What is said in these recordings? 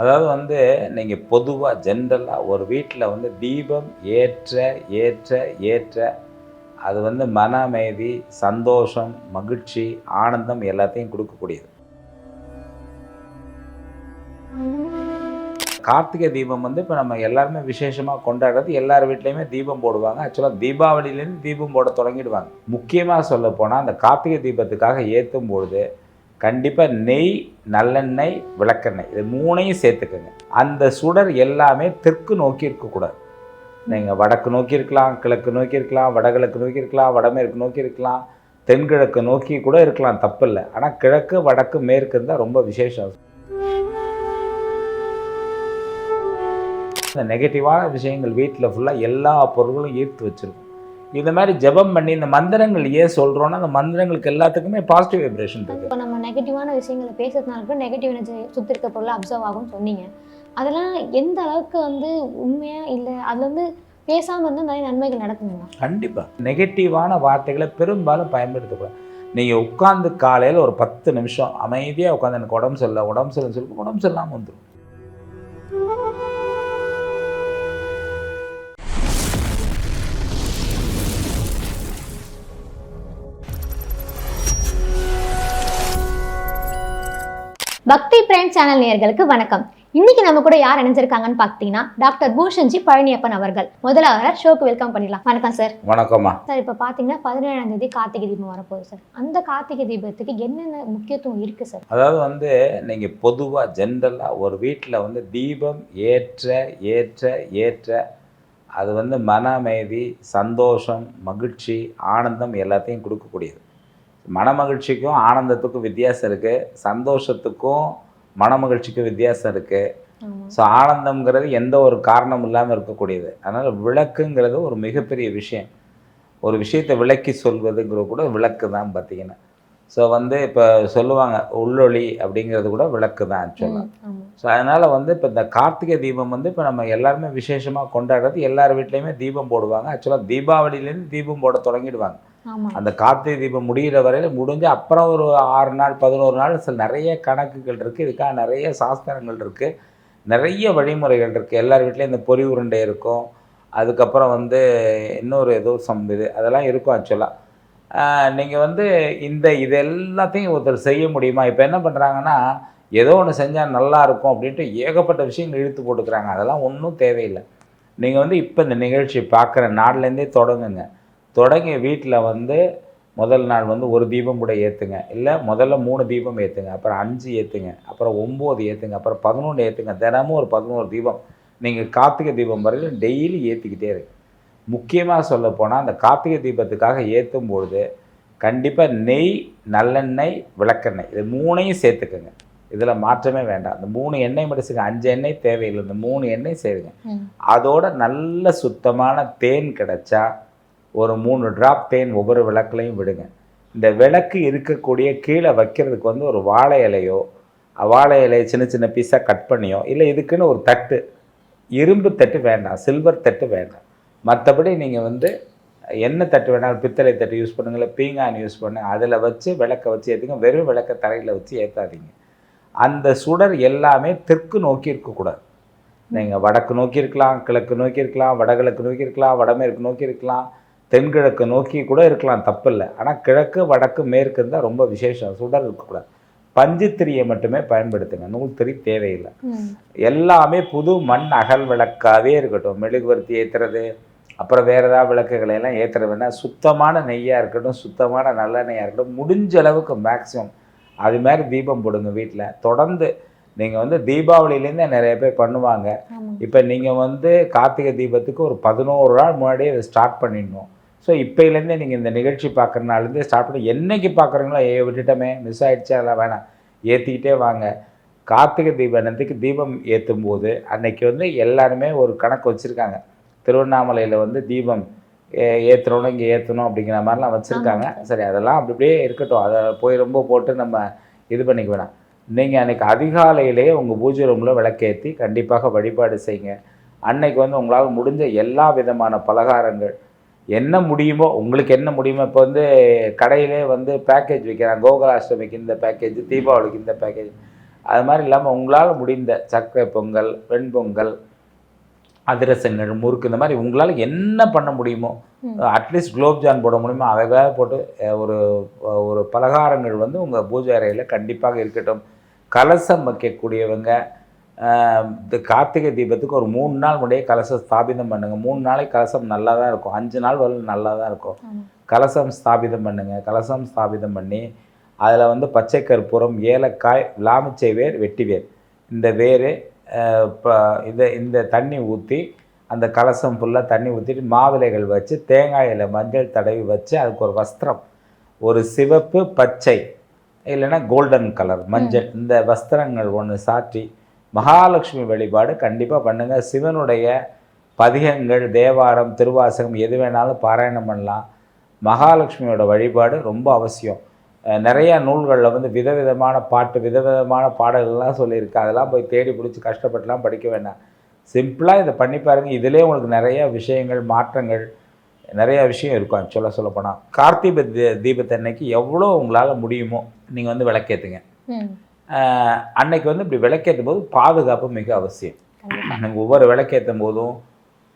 அதாவது வந்து நீங்கள் பொதுவாக ஜென்ரலாக ஒரு வீட்டில் வந்து தீபம் ஏற்ற ஏற்ற ஏற்ற அது வந்து மன அமைதி சந்தோஷம் மகிழ்ச்சி ஆனந்தம் எல்லாத்தையும் கொடுக்கக்கூடியது. கார்த்திகை தீபம் வந்து இப்போ நம்ம எல்லாருமே விசேஷமாக கொண்டாடுறது எல்லார் வீட்லேயுமே தீபம் போடுவாங்க. ஆக்சுவலாக தீபாவளியிலேருந்து தீபம் போட தொடங்கிடுவாங்க. முக்கியமாக சொல்ல போனால் அந்த கார்த்திகை தீபத்துக்காக ஏற்றும் பொழுது கண்டிப்பாக நெய் நல்லெண்ணெய் விளக்கெண்ணெய் இது மூணையும் சேர்த்துக்கோங்க. அந்த சுடர் எல்லாமே தெற்கு நோக்கி இருக்கக்கூடாது. நீங்கள் வடக்கு நோக்கி இருக்கலாம் கிழக்கு நோக்கி இருக்கலாம் வடகிழக்கு நோக்கி இருக்கலாம் வடமேற்கு நோக்கி இருக்கலாம் தென்கிழக்கு நோக்கி கூட இருக்கலாம் தப்பில்லை. ஆனால் கிழக்கு வடக்கு மேற்கு இருந்தால் ரொம்ப விசேஷம். இந்த நெகட்டிவான விஷயங்கள் வீட்டில் ஃபுல்லாக எல்லா பொருட்களும் ஈர்த்து வச்சுருக்கும். இந்த மாதிரி ஜெபம் பண்ணி இந்த மந்திரங்கள் ஏன் சொல்கிறோன்னா அந்த மந்திரங்களுக்கு எல்லாத்துக்குமே பாசிட்டிவ் வைப்ரேஷன் இருக்குது இப்போ நம்ம நெகட்டிவான விஷயங்களை பேசுறதுனால கூட நெகட்டிவ் எனர்ஜி சுற்றி இருக்க பொருள் அப்சர்வ் ஆகும்னு சொன்னீங்க. அதெல்லாம் எந்த அளவுக்கு வந்து உண்மையா இல்லை அதுல வந்து பேசாமல் இருந்தால் நிறைய நன்மைகள் நடக்குங்களா கண்டிப்பாக நெகட்டிவான வார்த்தைகளை பெரும்பாலும் பயன்படுத்தக்கூடாது நீங்கள் உட்காந்து காலையில் ஒரு பத்து நிமிஷம் அமைதியாக உட்காந்து எனக்கு உடம்பு சரியில்லை உடம்பு சரியில்லைன்னு சொல்லி உடம்பு சரியில்லாமல் வந்துடும் பக்தி பிரைம் சேனல் நேயர்களுக்கு வணக்கம். இன்னைக்கு நம்ம கூட யார் இணைஞ்சிருக்காங்கன்னு பார்த்தீங்கன்னா டாக்டர் பூஷன்ஜி பழனியப்பன் அவர்கள். முதல்ல அவரை ஷோக்கு வெல்கம் பண்ணிடலாம். வணக்கம் சார். வணக்கம்மா. சார் இப்போ பார்த்தீங்கன்னா பதினேழாம் தேதி கார்த்திகை தீபம் வரப்போகுது சார். அந்த கார்த்திகை தீபத்துக்கு என்னென்ன முக்கியத்துவம் இருக்கு சார்? அதாவது வந்து நீங்கள் பொதுவாக ஜென்ரலாக ஒரு வீட்டில் வந்து தீபம் ஏற்ற ஏற்ற ஏற்ற அது வந்து மன அமைதி சந்தோஷம் மகிழ்ச்சி ஆனந்தம் எல்லாத்தையும் கொடுக்கக்கூடியது. மன மகிழ்ச்சிக்கும் ஆனந்தத்துக்கும் வித்தியாசம் இருக்குது சந்தோஷத்துக்கும் மன மகிழ்ச்சிக்கும் வித்தியாசம் இருக்குது ஸோ ஆனந்தம்ங்கிறது எந்த ஒரு காரணம் இல்லாமல் இருக்கக்கூடியது. அதனால் விளக்குங்கிறது ஒரு மிகப்பெரிய விஷயம். ஒரு விஷயத்தை விளக்கி சொல்வதுங்கிறது கூட விளக்கு தான் பார்த்தீங்கன்னா. ஸோ வந்து இப்போ சொல்லுவாங்க உள்ளொளி அப்படிங்கிறது கூட விளக்கு தான் ஆக்சுவலாக ஸோ அதனால் வந்து இப்போ இந்த கார்த்திகை தீபம் வந்து இப்போ நம்ம எல்லாருமே விசேஷமாக கொண்டாடுறது எல்லார் வீட்லேயுமே தீபம் போடுவாங்க. ஆக்சுவலாக தீபாவளியிலேருந்து தீபம் போட தொடங்கிடுவாங்க. அந்த கார்த்திகை தீபம் முடிகிற வரையில் முடிஞ்சு அப்புறம் ஒரு ஆறு நாள் பதினோரு நாள் சில நிறைய கணக்குகள் இருக்குது இதுக்காக நிறைய சாஸ்திரங்கள் இருக்குது நிறைய வழிமுறைகள் இருக்குது எல்லார் வீட்லேயும் இந்த பொறி உருண்டை இருக்கும். அதுக்கப்புறம் வந்து இன்னொரு ஏதோ சம் இது அதெல்லாம் இருக்கும் ஆக்சுவலாக நீங்கள் வந்து இந்த இது எல்லாத்தையும் ஒருத்தர் செய்ய முடியுமா? இப்போ என்ன பண்ணுறாங்கன்னா ஏதோ ஒன்று செஞ்சால் நல்லா இருக்கும் அப்படின்ட்டு ஏகப்பட்ட விஷயங்கள் இழுத்து போட்டுக்கிறாங்க. அதெல்லாம் ஒன்றும் தேவையில்லை. நீங்கள் வந்து இப்போ இந்த நிகழ்ச்சி பார்க்குற நாள்லேருந்தே தொடங்குங்க. தொடங்கி வீட்டில் வந்து முதல் நாள் வந்து ஒரு தீபம் கூட ஏற்றுங்க இல்லை முதல்ல மூணு தீபம் ஏற்றுங்க அப்புறம் அஞ்சு ஏற்றுங்க அப்புறம் ஒம்பது ஏற்றுங்க அப்புறம் பதினொன்று ஏற்றுங்க தினமும் ஒரு பதினோரு தீபம். நீங்கள் கார்த்திகை தீபம் வரையிலும் டெய்லி ஏற்றிக்கிட்டே இருக்கு முக்கியமாக சொல்ல போனால் அந்த கார்த்திகை தீபத்துக்காக ஏற்றும் பொழுது கண்டிப்பாக நெய் நல்லெண்ணெய் விளக்கெண்ணெய் இது மூணையும் சேர்த்துக்கோங்க. இதில் மாற்றமே வேண்டாம். இந்த மூணு எண்ணெய் மட்டும் அஞ்சு எண்ணெய் தேவையில்லை. இந்த மூணு எண்ணெய் சேருங்க. அதோட நல்ல சுத்தமான தேன் கிடைச்சா ஒரு மூணு ட்ராப் தேன் ஒவ்வொரு விளக்குலையும் விடுங்க. இந்த விளக்கு இருக்கக்கூடிய கீழே வைக்கிறதுக்கு வந்து ஒரு வாழை இலையோ வாழை இலையை சின்ன சின்ன பீஸாக கட் பண்ணியோ இல்லை இதுக்குன்னு ஒரு தட்டு இரும்பு தட்டு வேண்டாம் சில்வர் தட்டு வேண்டாம். மற்றபடி நீங்கள் வந்து என்ன தட்டு வேணாலும் பித்தளை தட்டு யூஸ் பண்ணுங்கள பீங்கான் யூஸ் பண்ணுங்கள் அதில் வச்சு விளக்க வச்சு ஏற்றுங்க வெறும் விளக்க தரையில் வச்சு ஏற்றாதீங்க அந்த சுடர் எல்லாமே தெற்கு நோக்கி இருக்கக்கூடாது நீங்கள் வடக்கு நோக்கி இருக்கலாம் கிழக்கு நோக்கி இருக்கலாம் வடகிழக்கு நோக்கி இருக்கலாம் வடமேற்கு நோக்கி இருக்கலாம் தென்கிழக்கு நோக்கி கூட இருக்கலாம் தப்பில்லை. ஆனால் கிழக்கு வடக்கு மேற்கு இருந்தால் ரொம்ப விசேஷம். சுடர் இருக்கக்கூடாது. பஞ்சுத்திரியை மட்டுமே பயன்படுத்துங்க. நூல் திரி தேவையில்லை. எல்லாமே புது மண் அகல் விளக்காவே இருக்கட்டும். மெழுகுவர்த்தி ஏற்றுறது அப்புறம் வேறு ஏதாவது விளக்குகளை எல்லாம் ஏற்றுறது வேணால் சுத்தமான நெய்யாக இருக்கட்டும் சுத்தமான நல்லெண்ணெய்யாக இருக்கட்டும் முடிஞ்ச அளவுக்கு மேக்ஸிமம் அது மாதிரி தீபம் போடுங்க வீட்டில் தொடர்ந்து நீங்கள் வந்து தீபாவளியிலேருந்தே நிறைய பேர் பண்ணுவாங்க. இப்போ நீங்கள் வந்து கார்த்திகை தீபத்துக்கு ஒரு பதினோரு நாள் முன்னாடியே இதை ஸ்டார்ட் பண்ணிடணும். ஸோ இப்போலேருந்தே நீங்கள் இந்த நிகழ்ச்சி பார்க்குறனாலேருந்தே ஸ்டார்ட் பண்ணி என்னைக்கு பார்க்குறீங்களோ ஏ விட்டுட்டோமே மிஸ் ஆயிடுச்சு அதெல்லாம் வேணாம். ஏற்றிக்கிட்டே வாங்க. கார்த்திகை தீபனத்துக்கு தீபம் ஏற்றும் போது அன்னைக்கு வந்து எல்லாருமே ஒரு கணக்கு வச்சுருக்காங்க. திருவண்ணாமலையில் வந்து தீபம் ஏ- ஏத்துறோம் இங்கே ஏற்றணும் அப்படிங்கிற மாதிரிலாம் வச்சுருக்காங்க. சரி. அதெல்லாம் அப்படி அப்படியே இருக்கட்டும். அதை போய் ரொம்ப போட்டு நம்ம இது பண்ணிக்க வேணாம். நீங்கள் அன்னைக்கு அதிகாலையிலேயே உங்கள் பூஜை ரூமில் விளக்கேற்றி கண்டிப்பாக வழிபாடு செய்யுங்க. அன்னைக்கு வந்து உங்களால் முடிஞ்ச எல்லா விதமான பலகாரங்கள் என்ன முடியுமோ உங்களுக்கு என்ன முடியுமோ இப்போ வந்து கடையிலே வந்து பேக்கேஜ் விற்கிறாங்க கோகுலாஷ்டமிக்கு இந்த பேக்கேஜ் தீபாவளிக்கு இந்த பேக்கேஜ் அது மாதிரி இல்லாமல் உங்களால் முடிந்த சர்க்கரை பொங்கல் வெண்பொங்கல் அதிரசங்கள் முறுக்கு இந்த மாதிரி உங்களால் என்ன பண்ண முடியுமோ. அட்லீஸ்ட் குலோப்ஜான் போட முடியுமோ அதை போட்டு ஒரு ஒரு பலகாரங்கள் வந்து உங்கள் பூஜை அறையில் கண்டிப்பாக இருக்கட்டும். கலசம் வைக்கக்கூடியவங்க இந்த கார்த்திகை தீபத்துக்கு ஒரு மூணு நாள் முன்னாடியே கலசம் ஸ்தாபிதம் பண்ணுங்க. மூணு நாளைக்கு கலசம் நல்லா தான் இருக்கும். அஞ்சு நாள் வரலும் நல்லா தான் இருக்கும். கலசம் ஸ்தாபிதம் பண்ணுங்க. கலசம் ஸ்தாபிதம் பண்ணி அதில் வந்து பச்சை கற்பூரம் ஏலக்காய் லாமிச்சை வேர் வெட்டி வேர். இந்த வேர் இப்போ இதை இந்த தண்ணி ஊற்றி அந்த கலசம் ஃபுல்லாக தண்ணி ஊற்றிட்டு மாவிலைகள் வச்சு தேங்காயில் மஞ்சள் தடவி வச்சு அதுக்கு ஒரு வஸ்திரம். ஒரு சிவப்பு பச்சை இல்லைன்னா கோல்டன் கலர் மஞ்சள். இந்த வஸ்திரங்கள் ஒன்று சாற்றி மகாலட்சுமி வழிபாடு கண்டிப்பாக பண்ணுங்கள் சிவனுடைய பதிகங்கள் தேவாரம் திருவாசகம் எது வேணாலும் பாராயணம் பண்ணலாம். மகாலட்சுமியோட வழிபாடு ரொம்ப அவசியம். நிறையா நிறைய நூல்களில் வந்து விதவிதமான பாட்டு விதவிதமான பாடல்கள்லாம் சொல்லியிருக்கு. அதெல்லாம் போய் தேடி பிடிச்சி கஷ்டப்பட்டுலாம் படிக்க வேண்டாம். சிம்பிளாக இதை பண்ணி பாருங்கள் இதிலே உங்களுக்கு நிறைய விஷயங்கள் மாற்றங்கள் நிறைய விஷயம் இருக்கும். ஆக்சுவலாக சொல்ல போனால் கார்த்திகை தீ- தீபத்தன்னைக்கு எவ்வளோ உங்களால் முடியுமோ நீங்கள் வந்து விளக்கேற்றுங்க அன்னைக்கு வந்து இப்படி விளக்கேற்றும் போது பாதுகாப்பு மிக அவசியம். நீங்கள் ஒவ்வொரு விளக்கேற்றும் போதும்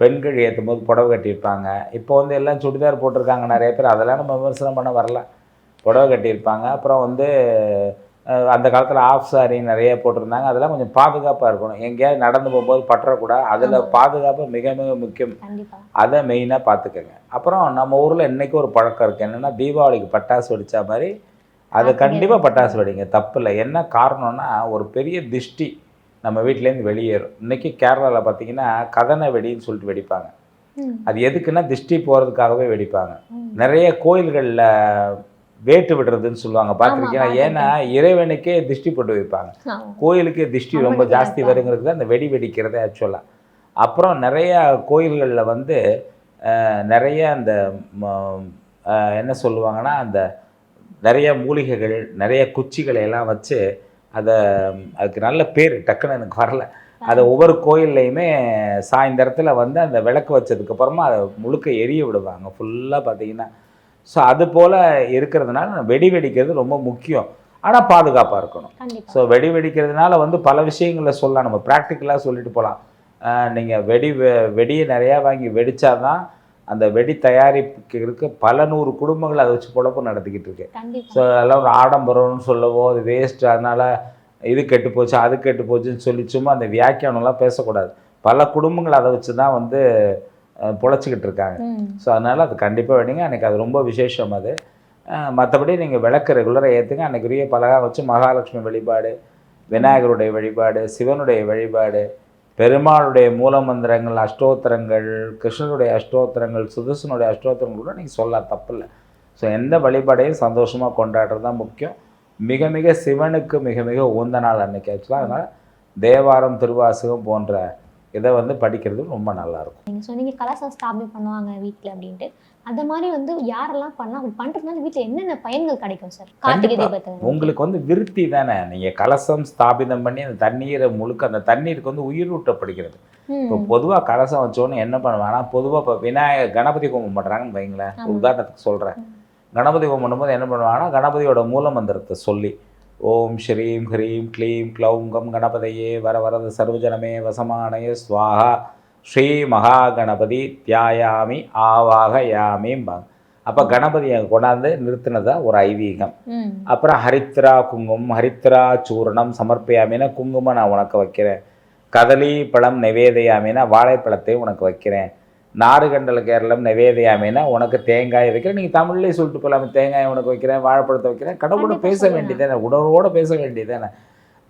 பெண்கள் ஏற்றும் போது புடவை கட்டியிருப்பாங்க. இப்போ வந்து எல்லாம் சுடிதார் போட்டிருக்காங்க நிறைய பேர். அதெல்லாம் நம்ம விமர்சனம் பண்ண வரல. புடவை கட்டியிருப்பாங்க. அப்புறம் வந்து அந்த காலத்தில் ஆஃப் சாரி நிறைய போட்டிருந்தாங்க. அதெல்லாம் கொஞ்சம் பாதுகாப்பாக இருக்கணும். எங்கேயாவது நடந்து போகும்போது பற்றக்கூடாது. அதில். பாதுகாப்பு மிக மிக முக்கியம். அதை மெயினாக பார்த்துக்கோங்க. அப்புறம் நம்ம ஊரில் இன்றைக்கி ஒரு பழக்கம் இருக்குது என்னென்னா தீபாவளிக்கு பட்டாசு வெடிச்சா மாதிரி அது கண்டிப்பாக பட்டாசு வெடிங்க. தப்பு இல்லை என்ன காரணம்னா ஒரு பெரிய திஷ்டி நம்ம வீட்டிலேருந்து வெளியேறும். இன்றைக்கி கேரளாவில் பார்த்தீங்கன்னா கதனை வெடின்னு சொல்லிட்டு வெடிப்பாங்க. அது எதுக்குன்னா திஷ்டி போகிறதுக்காகவே வெடிப்பாங்க. நிறைய கோயில்களில் வேட்டு விடுறதுன்னு சொல்லுவாங்க. பார்த்துருக்கீங்களா. ஏன்னா இறைவனுக்கே திஷ்டி போட்டு வைப்பாங்க. கோயிலுக்கு திஷ்டி ரொம்ப ஜாஸ்தி. வருங்கிறது தான் அந்த வெடி வெடிக்கிறதே ஆக்சுவலாக அப்புறம் நிறைய கோயில்களில் வந்து நிறைய அந்த என்ன சொல்லுவாங்கன்னா அந்த நிறைய மூலிகைகள் நிறைய குச்சிகளை எல்லாம் வச்சு அதை அதுக்கு நல்ல பேர் டக்குன்னு எனக்கு வரல. அதை ஒவ்வொரு கோயில்லையுமே சாயந்தரத்தில் வந்து அந்த விளக்கு வச்சதுக்கப்புறமா அதை முழுக்க எரிய விடுவாங்க. ஃபுல்லாக பார்த்தீங்கன்னா. ஸோ அது போல் இருக்கிறதுனால வெடி வெடிக்கிறது ரொம்ப முக்கியம். ஆனால் பாதுகாப்பாக இருக்கணும். ஸோ வெடி வெடிக்கிறதுனால வந்து பல விஷயங்களை சொல்லலாம். நம்ம ப்ராக்டிக்கலாக சொல்லிட்டு போகலாம் நீங்கள் வெடி வெ- வெடியை நிறையா வாங்கி வெடிச்சாதான் அந்த வெடி தயாரிப்புக்கு பல நூறு குடும்பங்கள் அதை வச்சு பொழப்பு நடத்திக்கிட்டு இருக்கு. ஸோ அதெல்லாம் ஒரு ஆடம்பரம்னு சொல்லவோ அது வேஸ்ட் அதனால் இது கெட்டு போச்சு அது கெட்டு போச்சுன்னு சொல்லி சும்மா அந்த வியாக்கியானம்லாம் பேசக்கூடாது. பல குடும்பங்கள் அதை வச்சு தான் வந்து பொழைச்சிக்கிட்டு இருக்காங்க. ஸோ அதனால் அது கண்டிப்பாக வேணுங்க. அன்றைக்கி அது ரொம்ப விசேஷம் அது. மற்றபடி நீங்கள் விளக்கு ரெகுலராக ஏற்றுங்க அன்றைக்குரிய பலகாரம் வச்சு மகாலட்சுமி வழிபாடு விநாயகருடைய வழிபாடு சிவனுடைய வழிபாடு பெருமாளுடைய மூலமந்திரங்கள் அஷ்டோத்திரங்கள் கிருஷ்ணனுடைய அஷ்டோத்திரங்கள் சுதர்சனுடைய அஷ்டோத்திரங்கள் கூட நீங்கள் சொல்ல தப்பில்லை. ஸோ எந்த வழிபாடையும் சந்தோஷமாக கொண்டாடுறது தான் முக்கியம். மிக மிக சிவனுக்கு மிக மிக உந்த நாள் அன்னைக்கு ஆக்சுவலாக அதனால் தேவாரம் திருவாசகம் போன்ற இதை வந்து படிக்கிறது ரொம்ப நல்லாயிருக்கும். நீங்க சொன்னீங்க கலசம் ஸ்தாபனை பண்ணுவாங்க வீட்ல அப்படின்ட்டு. அந்த மாதிரி வந்து யாரெல்லாம் பண்ணலாம் அப்படி பண்றதுனால வீட்ல என்னென்ன பயன்கள் கிடைக்கும் சார்? கார்த்திகை உங்களுக்கு வந்து விருத்தி தானே? நீங்கள் கலசம் ஸ்தாபிதம் பண்ணி அந்த தண்ணீரை முழுக்க அந்த தண்ணீருக்கு வந்து உயிரூட்டப்படுகிறது. இப்போ பொதுவாக கலசம் வச்சோன்னு என்ன பண்ணுவாங்கன்னா பொதுவாக இப்போ விநாயகர் கணபதி ஹோமம் பண்ணுறாங்கன்னு வைங்களேன். உதாரணத்துக்கு சொல்கிறேன் கணபதி ஹோமம் பண்ணும்போது என்ன பண்ணுவாங்கன்னா கணபதியோட மூல மந்திரத்தை சொல்லி ஓம் ஸ்ரீம் ஹ்ரீம் க்ளீம் க்ளௌங்கம் கணபதையே வர வரத சர்வஜனமே வசமானய ஸ்வாஹா ஸ்ரீ மகா கணபதி தியாயாமி ஆவாகயாமிம்பாங்க அப்போ கணபதியை கொண்டாந்து நிறுத்தினதா ஒரு ஐதீகம். அப்புறம் ஹரித்ரா குங்குமம் ஹரித்ரா சூர்ணம் சமர்ப்பியாமினா குங்குமம் நான் உனக்கு வைக்கிறேன். கதலி பழம் நெவேதையாமினா வாழைப்பழத்தை உனக்கு வைக்கிறேன். நாறுகண்டல கேரளம் நெவேதையாமினா உனக்கு தேங்காய் வைக்கிறேன். நீங்கள் தமிழ்லேயே சொல்லிட்டு போகலாமே தேங்காய் உனக்கு வைக்கிறேன் வாழைப்பழத்தை வைக்கிறேன். கடவுளோட பேச. வேண்டியதானே உணர்வோட பேச வேண்டியதானே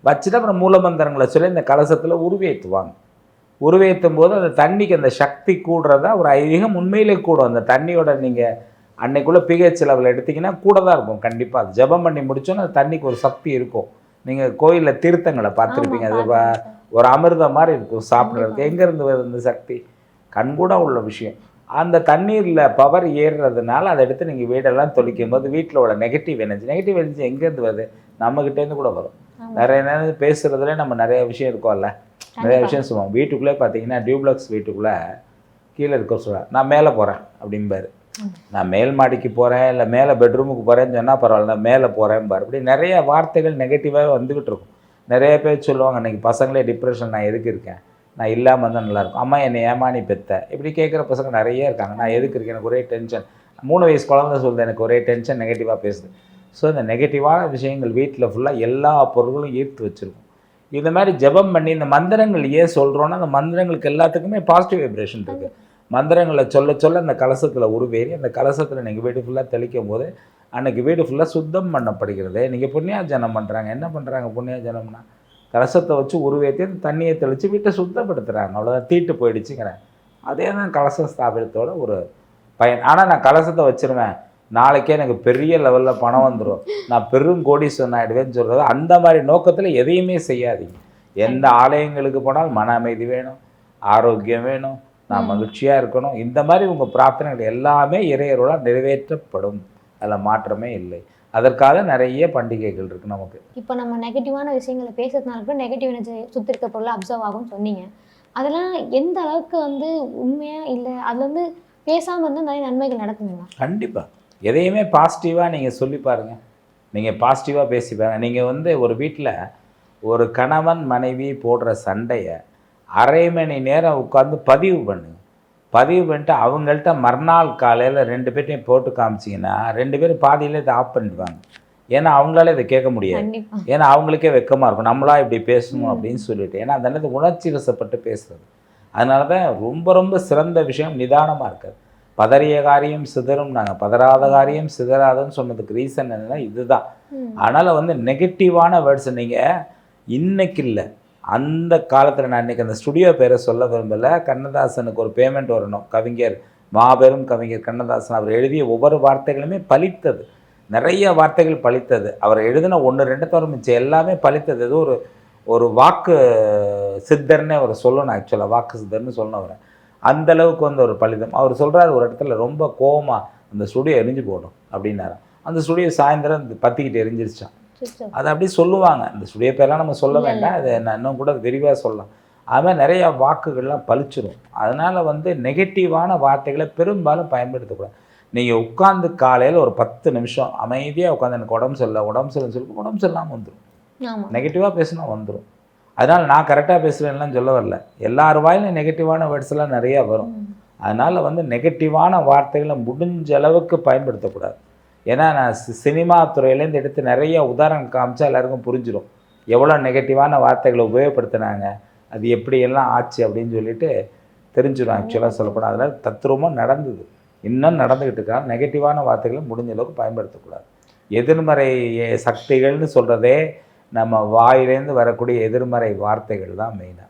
வச்சுட்டு அப்புறம் மூலமந்திரங்களை சொல்லி இந்த கலசத்தில் உருவேற்றுவாங்க. உருவேற்றும் போது அந்த தண்ணிக்கு அந்த சக்தி கூடுறதா ஒரு ஐதீகம் உண்மையிலே கூடும். அந்த தண்ணியோட நீங்கள் அன்னைக்குள்ள பிஹெச் லெவல் எடுத்தீங்கன்னா கூட தான் இருக்கும். கண்டிப்பாக அது ஜெபம் பண்ணி முடிச்சோன்னா அந்த தண்ணிக்கு ஒரு சக்தி இருக்கும். நீங்கள் கோயிலில் தீர்த்தங்களை பார்த்துருப்பீங்க. அது ஒரு அமிர்தம் மாதிரி இருக்கும் சாப்பிட்றதுக்கு. எங்கேருந்து வருது சக்தி? கண்கூட உள்ள விஷயம். அந்த தண்ணீரில் பவர் ஏறுறதுனால அதை எடுத்து நீங்கள் வீடெல்லாம் தொளிக்கும் போது வீட்டில் உள்ள நெகட்டிவ் எனர்ஜி நெகட்டிவ் எனர்ஜி எங்கேருந்து வருது? நம்மக்கிட்டேருந்து கூட வரும். நிறைய நேரம் பேசுகிறதுல நம்ம நிறைய விஷயம் இருக்கோம்ல. நிறைய. விஷயம் சொல்லுவோம். வீட்டுக்குள்ளே பார்த்தீங்கன்னா டியூப்ளக்ஸ் வீட்டுக்குள்ளே கீழே இருக்க சொல்லுவேன் நான் மேலே போகிறேன் அப்படிம்பாரு. நான் மேல் மாடிக்கு போகிறேன் இல்லை மேலே பெட்ரூமுக்கு போகிறேன்னு சொன்னால் பரவாயில்ல நான் மேலே போகிறேன்பாரு இப்படி நிறைய வார்த்தைகள் நெகட்டிவாக வந்துக்கிட்டு இருக்கும். நிறைய பேர் சொல்லுவாங்க இன்னைக்கு பசங்களே டிப்ரெஷன் நான் எதுக்கு இருக்கேன்? நான் இல்லாமல் இருந்தால் நல்லாயிருக்கும். அம்மா என்னை ஏமானி பெத்த. இப்படி கேட்குற பசங்க நிறைய இருக்காங்க. நான் எதுக்கு இருக்கேன்? எனக்கு ஒரே டென்ஷன் மூணு வயசு குழந்தை சொல்லுது எனக்கு ஒரே டென்ஷன் நெகட்டிவாக பேசுது. ஸோ இந்த நெகட்டிவான விஷயங்கள் வீட்டில் ஃபுல்லாக எல்லா பொருள்களும் ஈர்த்து வச்சுருக்கும். இந்த மாதிரி ஜெபம் பண்ணி இந்த மந்திரங்கள் ஏன் சொல்கிறோன்னா அந்த மந்திரங்களுக்கு எல்லாத்துக்குமே பாசிட்டிவ் வைப்ரேஷன் இருக்குது மந்திரங்களை சொல்ல சொல்ல அந்த கலசத்தில் உருவேறி அந்த கலசத்தில் நீங்கள் வீடு ஃபுல்லாக தெளிக்கும் போது அன்னைக்கு வீடு ஃபுல்லாக சுத்தம் பண்ணப்படுகிறது. நீங்கள் புண்ணியாஜனம் பண்ணுறாங்க என்ன பண்ணுறாங்க புண்ணியா ஜனம்னா கலசத்தை வச்சு உருவேற்றி தண்ணியை தெளித்து வீட்டை சுத்தப்படுத்துகிறாங்க அவ்வளோதான் தீட்டு போயிடுச்சுங்கிறேன். அதே தான் கலச ஸ்தாபனத்தோட ஒரு பயன். ஆனால் நான் கலசத்தை வச்சிருவேன். நாளைக்கே எனக்கு பெரிய லெவலில் பணம் வந்துடும் நான் பெரும் கோடீஸ்வரன் ஆகிடுவேன்னு சொல்கிறது அந்த மாதிரி நோக்கத்தில் எதையுமே செய்யாதீங்க. எந்த ஆலயங்களுக்கு போனாலும் மன அமைதி வேணும். ஆரோக்கியம் வேணும். நான். மகிழ்ச்சியாக இருக்கணும். இந்த மாதிரி உங்கள் பிரார்த்தனைகள் எல்லாமே இறையருளால் நிறைவேற்றப்படும். அதில் மாற்றமே இல்லை. அதற்காக நிறைய பண்டிகைகள் இருக்குது நமக்கு. இப்போ நம்ம நெகட்டிவான விஷயங்களை பேசுறதுனால கூட நெகட்டிவ் எனர்ஜி சுற்றி இருக்க பொருள் அப்சர்வ் ஆகும்னு சொன்னீங்க. அதெல்லாம் எந்த அளவுக்கு வந்து உண்மையா இல்லை அதில் வந்து பேசாமல் இருந்தால் நிறைய நன்மைகள் நடக்குங்களா கண்டிப்பாக எதையுமே பாசிட்டிவாக நீங்கள் சொல்லி பாருங்கள் நீங்கள் பாசிட்டிவாக பேசி பாருங்க. நீங்கள் வந்து ஒரு வீட்டில் ஒரு கணவன் மனைவி போடுற சண்டையை அரை மணி நேரம் உட்காந்து பதிவு பண்ணுங்க பதிவு பண்ணிட்டு அவங்கள்ட்ட மறுநாள் காலையில் ரெண்டு பேர்ட்டையும் போட்டு காமிச்சிங்கன்னா ரெண்டு பேரும் பாதியிலே இதை ஆஃப் பண்ணிடுவாங்க. ஏன்னா அவங்களால இதை கேட்க முடியாது. ஏன்னா அவங்களுக்கே வெக்கமாக இருக்கும். நம்மளா இப்படி பேசணும். அப்படின்னு சொல்லிட்டு. ஏன்னா அந்த நேரத்தில் உணர்ச்சி வசப்பட்டு பேசுறது. அதனால தான் ரொம்ப ரொம்ப சிறந்த விஷயம் நிதானமாக இருக்காது பதறிய காரியம் சிதறும் நாங்கள் பதறாத காரியம் சிதறாதுன்னு சொன்னதுக்கு ரீசன் என்னன்னா இதுதான். அதனால் வந்து நெகட்டிவான வேர்ட்ஸ் நீங்கள் இன்னைக்கு இல்லை. அந்த காலத்தில் நான் இன்னைக்கு அந்த ஸ்டுடியோ பேரை சொல்ல விரும்பலை. கண்ணதாசனுக்கு ஒரு பேமெண்ட் வரணும். கவிஞர் மாபெரும் கவிஞர் கண்ணதாசன் அவர் எழுதிய ஒவ்வொரு வார்த்தைகளுமே பலித்தது நிறைய வார்த்தைகள் பலித்தது அவர் எழுதின ஒன்று ரெண்டு தவிர மிச்சம் எல்லாமே பலித்தது ஏதோ ஒரு ஒரு வாக்கு சித்தர்னே அவர் சொல்லணும் ஆக்சுவலாக வாக்கு சித்தர்னு சொல்லணும் அவரை. அந்த அளவுக்கு வந்து ஒரு பலிதம் அவர் சொல்கிறார் ஒரு இடத்துல ரொம்ப கோபமாக அந்த ஸ்டுடியோ எரிஞ்சு போடும் அப்படின்னாரு. அந்த ஸ்டுடியோ சாயந்தரம் இந்த பத்திக்கிட்டு எரிஞ்சிருச்சான் அதை அப்படி சொல்லுவாங்க. இந்த ஸ்டுடியோ பேர்லாம் நம்ம சொல்ல வேண்டாம். அதை நான் இன்னும் கூட விரிவாக சொல்லலாம். அது மாதிரி நிறைய வாக்குகள்லாம் பளிச்சிரும் அதனால் வந்து நெகட்டிவான வார்த்தைகளை பெரும்பாலும் பயன்படுத்தக்கூடாது. நீங்கள் உட்காந்து காலையில் ஒரு பத்து நிமிஷம் அமைதியாக உட்காந்து எனக்கு உடம்பு சரியில்லை உடம்பு சரியில்லைன்னு சொல்லி உடம்பு சரியில்லாமல் வந்துடும் நெகட்டிவாக பேசினா வந்துடும் அதனால் நான் கரெக்டாக பேசுகிறேன்லாம் சொல்ல வரல. எல்லார் வாயிலும் நெகட்டிவான வேர்ட்ஸ் எல்லாம் நிறையா வரும். அதனால் வந்து நெகட்டிவான வார்த்தைகளை முடிஞ்ச அளவுக்கு பயன்படுத்தக்கூடாது. ஏன்னா நான் சி- சினிமா துறையிலேருந்து எடுத்து நிறைய உதாரணம் காமிச்சா எல்லாருக்கும் புரிஞ்சிடும் எவ்வளோ நெகட்டிவான வார்த்தைகளை உபயோகப்படுத்தினாங்க அது எப்படியெல்லாம் ஆச்சு அப்படின்னு சொல்லிட்டு தெரிஞ்சிடும் ஆக்சுவலாக சொல்லப்போனால் அதனால் தத்ரூபமாக நடந்தது. இன்னும் நடந்துக்கிட்டு இருக்கா. நெகட்டிவான வார்த்தைகளை முடிஞ்ச அளவுக்கு பயன்படுத்தக்கூடாது. எதிர்மறை சக்திகள்னு சொல்கிறதே நம்ம வாயிலேருந்து வரக்கூடிய எதிர்மறை வார்த்தைகள் தான் மெயினாக